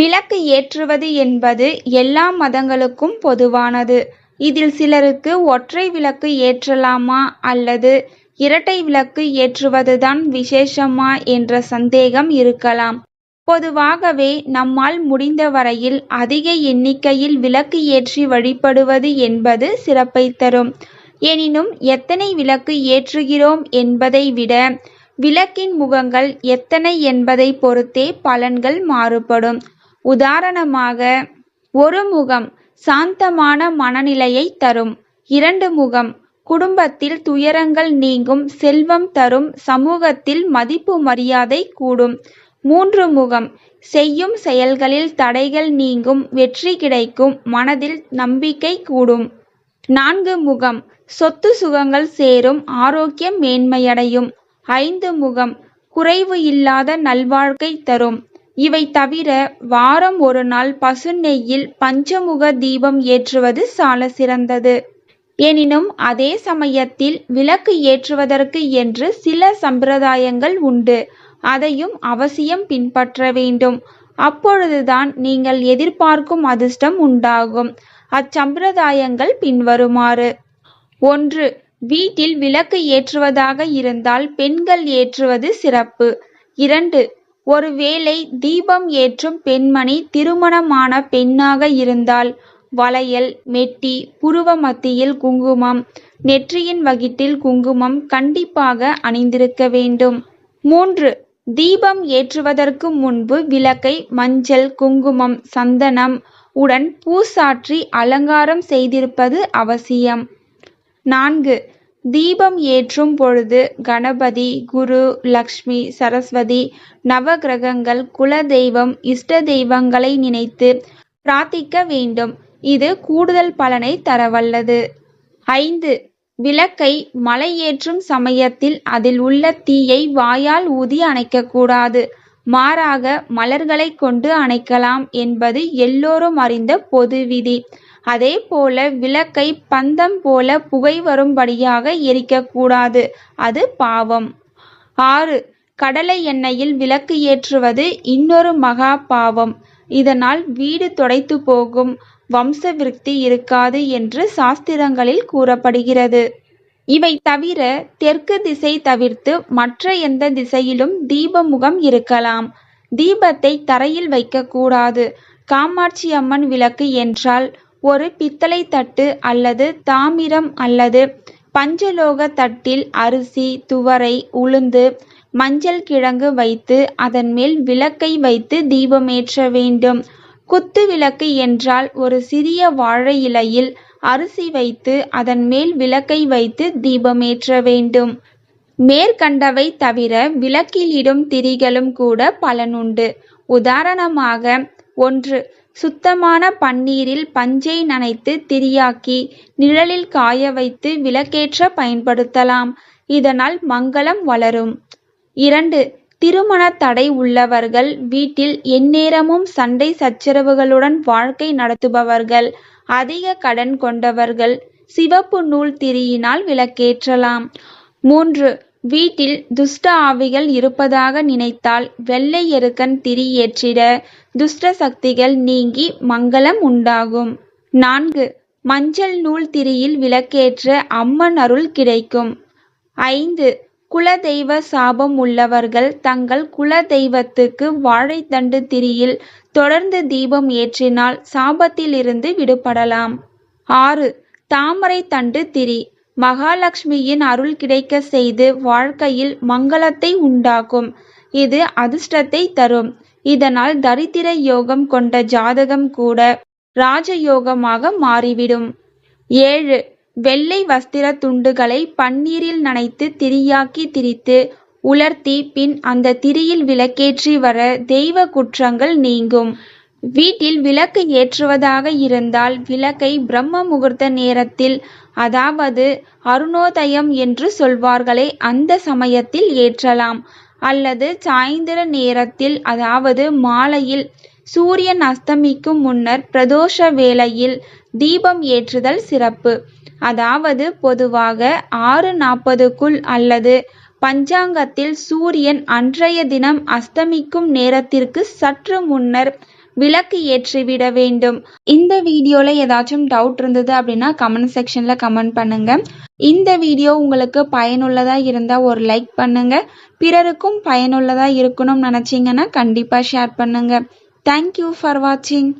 விளக்கு ஏற்றுவது என்பது எல்லா மதங்களுக்கும் பொதுவானது. இதில் சிலருக்கு ஒற்றை விளக்கு ஏற்றலாமா அல்லது இரட்டை விளக்கு ஏற்றுவதுதான் விசேஷமா என்ற சந்தேகம் இருக்கலாம். பொதுவாகவே நம்மால் முடிந்த வரையில் அதிக எண்ணிக்கையில் விளக்கு ஏற்றி வழிபடுவது என்பது சிறப்பைத் தரும். எனினும் எத்தனை விளக்கு ஏற்றுகிறோம் என்பதை விட விளக்கின் முகங்கள் எத்தனை என்பதைப் பொறுத்தே பலன்கள் மாறுபடும். உதாரணமாக ஒரு முகம் சாந்தமான மனநிலையை தரும். இரண்டு முகம் குடும்பத்தில் துயரங்கள் நீங்கும் செல்வம் தரும் சமூகத்தில் மதிப்பு மரியாதை கூடும். மூன்று முகம் செய்யும் செயல்களில் தடைகள் நீங்கும் வெற்றி கிடைக்கும் மனதில் நம்பிக்கை கூடும். நான்கு முகம் சொத்து சுகங்கள் சேரும் ஆரோக்கியம் மேன்மையடையும். ஐந்து முகம் குறைவு இல்லாத நல்வாழ்க்கை தரும். இவை தவிர வாரம் ஒரு நாள் பசு நெய்யில் பஞ்சமுக தீபம் ஏற்றுவது சால சிறந்தது. எனினும் அதே சமயத்தில் விளக்கு ஏற்றுவதற்கு என்று சில சம்பிரதாயங்கள் உண்டு. அதையும் அவசியம் பின்பற்ற வேண்டும். அப்பொழுதுதான் நீங்கள் எதிர்பார்க்கும் அதிர்ஷ்டம் உண்டாகும். அச்சம்பிரதாயங்கள் பின்வருமாறு. ஒன்று. வீட்டில் விளக்கு ஏற்றுவதாக இருந்தால் பெண்கள் ஏற்றுவது சிறப்பு. இரண்டு. ஒருவேளை தீபம் ஏற்றும் பெண்மணி திருமணமான பெண்ணாக இருந்தால் வளையல், மெட்டி, புருவ மத்தியில் குங்குமம், நெற்றியின் வகிட்டில் குங்குமம் கண்டிப்பாக அணிந்திருக்க வேண்டும். மூன்று. தீபம் ஏற்றுவதற்கு முன்பு விளக்கை மஞ்சள், குங்குமம், சந்தனம் உடன் பூ சாற்றி அலங்காரம் செய்திருப்பது அவசியம். நான்கு. தீபம் ஏற்றும் பொழுது கணபதி, குரு, லக்ஷ்மி, சரஸ்வதி, நவக்கிரகங்கள், குலதெய்வம், இஷ்ட தெய்வங்களை நினைத்து பிரார்த்திக்க வேண்டும். இது கூடுதல் பலனை தரவல்லது. ஐந்து. விளக்கை மலையேற்றும் சமயத்தில் அதில் உள்ள தீயை வாயால் ஊதி அணைக்கக்கூடாது. மாறாக மலர்களைக் கொண்டு அணைக்கலாம் என்பது எல்லோரும் அறிந்த பொது விதி. அதே போல விளக்கை பந்தம் போல புகை வரும்படியாக எரிக்கக்கூடாது. அது பாவம். ஆறு. கடலை எண்ணெயில் விளக்கு ஏற்றுவது இன்னொரு மகா பாவம். இதனால் வீடு தொடைத்து போகும் வம்ச விருத்தி இருக்காது என்று சாஸ்திரங்களில் கூறப்படுகிறது. இவை தவிர தெற்கு திசை தவிர்த்து மற்ற எந்த திசையிலும் தீப முகம் இருக்கலாம். தீபத்தை தரையில் வைக்கக்கூடாது. காமாட்சி அம்மன் விளக்கு என்றால் ஒரு பித்தளை தட்டு அல்லது தாமிரம் அல்லது பஞ்சலோக தட்டில் அரிசி, துவரை, உளுந்து, மஞ்சள் கிழங்கு வைத்து அதன் மேல் விளக்கை வைத்து தீபமேற்ற வேண்டும். குத்து விளக்கு என்றால் ஒரு சிறிய வாழை இலையில் அரிசி வைத்து அதன் மேல் விளக்கை வைத்து தீபமேற்ற வேண்டும். மேற்கண்டவை தவிர விளக்கில் இடும் திரிகளும் கூட பலனுண்டு. உதாரணமாக ஒன்று. சுத்தமான பன்னீரில் பஞ்சை நனைத்து திரியாக்கி நிழலில் காய வைத்து விளக்கேற்ற பயன்படுத்தலாம். இதனால் மங்களம் வளரும். இரண்டு. திருமணத் தடை உள்ளவர்கள் வீட்டில் எந்நேரமும் சண்டை சச்சரவுகளுடன் வாழ்க்கை நடத்துபவர்கள் அதிக கடன் கொண்டவர்கள் சிவப்பு நூல் திரியினால் விளக்கேற்றலாம். மூன்று. வீட்டில் துஷ்ட ஆவிகள் இருப்பதாக நினைத்தால் வெள்ளை எருக்கன் திரி ஏற்றிட துஷ்ட சக்திகள் நீங்கி மங்களம் உண்டாகும். நான்கு. மஞ்சள் நூல் திரியில் விளக்கேற்ற அம்மன் அருள் கிடைக்கும். ஐந்து. குலதெய்வ சாபம் உள்ளவர்கள் தங்கள் குலதெய்வத்துக்கு வாழைத்தண்டு திரியில் தொடர்ந்து தீபம் ஏற்றினால் சாபத்திலிருந்து விடுபடலாம். ஆறு. தாமரை தண்டு திரி மகாலட்சுமியின் அருள் கிடைக்கச் செய்து வாழ்க்கையில் மங்களத்தை உண்டாக்கும். இது அதிர்ஷ்டத்தை தரும். இதனால் தரித்திர யோகம் கொண்ட ஜாதகம் கூட ராஜயோகமாக மாறிவிடும். ஏழு. வெள்ளை வஸ்திரத் துண்டுகளை பன்னீரில் நனைத்து திரியாக்கி திரித்து உலர்த்தி பின் அந்த திரியில் விளக்கேற்றி வர தெய்வ குற்றங்கள் நீங்கும். வீட்டில் விளக்கு ஏற்றுவதாக இருந்தால் விளக்கை பிரம்ம முகூர்த்த நேரத்தில் அதாவது அருணோதயம் என்று சொல்வார்களே அந்த சமயத்தில் ஏற்றலாம். அல்லது சாயந்தர நேரத்தில் அதாவது மாலையில் சூரியன் அஸ்தமிக்கும் முன்னர் பிரதோஷ வேளையில் தீபம் ஏற்றுதல் சிறப்பு. அதாவது பொதுவாக ஆறு நாற்பதுக்குள் அல்லது பஞ்சாங்கத்தில் சூரியன் அன்றைய தினம் அஸ்தமிக்கும் நேரத்திற்கு சற்று முன்னர் விளக்கு ஏற்றிவிட வேண்டும். இந்த வீடியோவில் ஏதாச்சும் டவுட் இருந்தது அப்படின்னா கமெண்ட் செக்ஷனில் கமெண்ட் பண்ணுங்க. இந்த வீடியோ உங்களுக்கு பயனுள்ளதாக இருந்தால் ஒரு லைக் பண்ணுங்க. பிறருக்கும் பயனுள்ளதாக இருக்கணும்னு நினச்சிங்கன்னா கண்டிப்பாக ஷேர் பண்ணுங்க. தேங்க்யூ ஃபார் வாட்சிங்